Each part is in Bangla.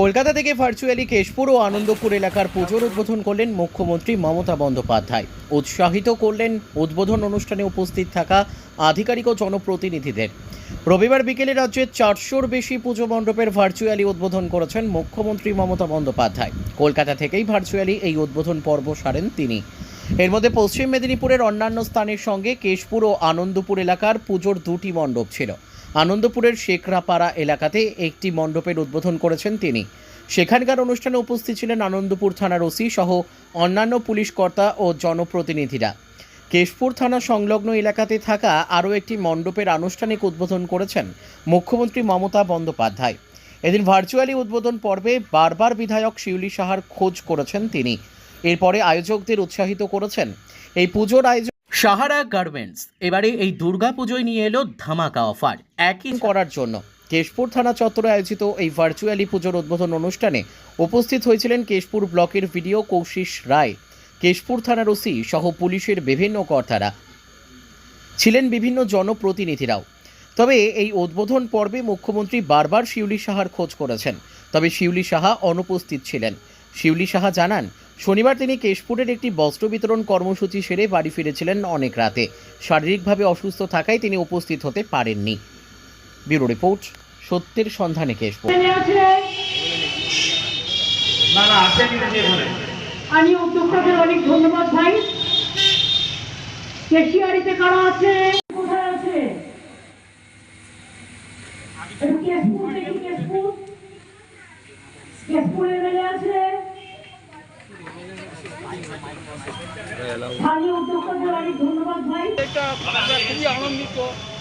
কলকাতা থেকে ভার্চুয়ালি কেশপুর ও আনন্দপুর এলাকার পুজোর উদ্বোধন করলেন মুখ্যমন্ত্রী মমতা বন্দ্যোপাধ্যায়। উৎসাহিত করলেন উদ্বোধন অনুষ্ঠানে উপস্থিত থাকা আধিকারিক ও জনপ্রতিনিধিদের। রবিবার বিকেলে রাজ্যের চারশোর বেশি পুজো মণ্ডপের ভার্চুয়ালি উদ্বোধন করেছেন মুখ্যমন্ত্রী মমতা বন্দ্যোপাধ্যায়। কলকাতা থেকেই ভার্চুয়ালি এই উদ্বোধন পর্ব সারেন তিনি। এর মধ্যে পশ্চিম মেদিনীপুরের অন্যান্য স্থানের সঙ্গে কেশপুর ও আনন্দপুর এলাকার পুজোর দুটি মণ্ডপ ছিল। আনন্দপুরের শেখরাপাড়া এলাকাতে একটি মণ্ডপের উদ্বোধন করেছেন তিনি। সেখানকার অনুষ্ঠানে উপস্থিত ছিলেন আনন্দপুর থানার ওসি সহ অন্যান্য পুলিশ কর্তা ও জনপ্রতিনিধিরা। কেশপুর থানা সংলগ্ন এলাকাতে থাকা আরও একটি মণ্ডপের আনুষ্ঠানিক উদ্বোধন করেছেন মুখ্যমন্ত্রী মমতা বন্দ্যোপাধ্যায়। এদিন ভার্চুয়ালি উদ্বোধন পর্বে বারবার বিধায়ক শিউলি সাহার খোঁজ করেছেন তিনি। এরপরে আয়োজকদের উৎসাহিত করেছেন। এই পুজোর আয়োজন সাহারা গার্মেন্টস, এবারে এই দুর্গা পুজোয় নিয়ে এলো ধামাকা অফার। একই করার জন্য কেশপুর থানা চত্বরে আয়োজিত এই ভার্চুয়ালি পুজোর উদ্বোধন অনুষ্ঠানে উপস্থিত হয়েছিলেন কেশপুর ব্লকের ভিডিও কৌশিস রায়। কেশপুর থানার ওসি সহ পুলিশের বিভিন্ন কর্তারা ছিলেন বিভিন্ন জনপ্রতিনিধিরাও। তবে এই উদ্বোধন পর্বে মুখ্যমন্ত্রী বারবার শিউলি সাহার খোঁজ করেছেন। তবে শিউলি সাহা অনুপস্থিত ছিলেন। শিউলি সাহা জানান শনিবার তিনি কেশপুরের একটি বস্ত্র বিতরণ কর্মসূচি সেরে বাড়ি ফিরেছিলেন অনেক রাতে। শারীরিকভাবে অসুস্থ থাকায় তিনি উপস্থিত হতে পারেননি। ব্যুরো রিপোর্ট সত্যের সন্ধানে কেশপুর। আমি উদ্যোক্তাদের অনেক ধন্যবাদ ভাই। কেশিয়ারিতে কারা আছে? কোথায় আছে?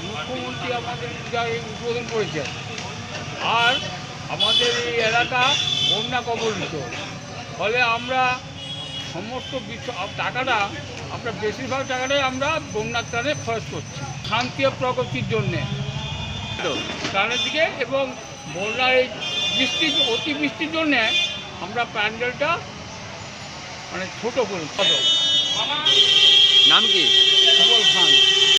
মুখ্যমন্ত্রী আমাদের উদ্বোধন করেছেন আর আমাদের এই এলাকা বন্যা কবলিত। ফলে আমরা সমস্ত বিষয় টাকাটা, আমরা বেশিরভাগ টাকাটাই আমরা বন্যার ত্রাণে খরচ করছি। শান্তি ও প্রগতির জন্যে। ত্রাণের দিকে এবং বন্যার এই বৃষ্টি অতিবৃষ্টির জন্যে আমরা প্যান্ডেলটা মানে ছোটো করি নাম কি? সুবল খান।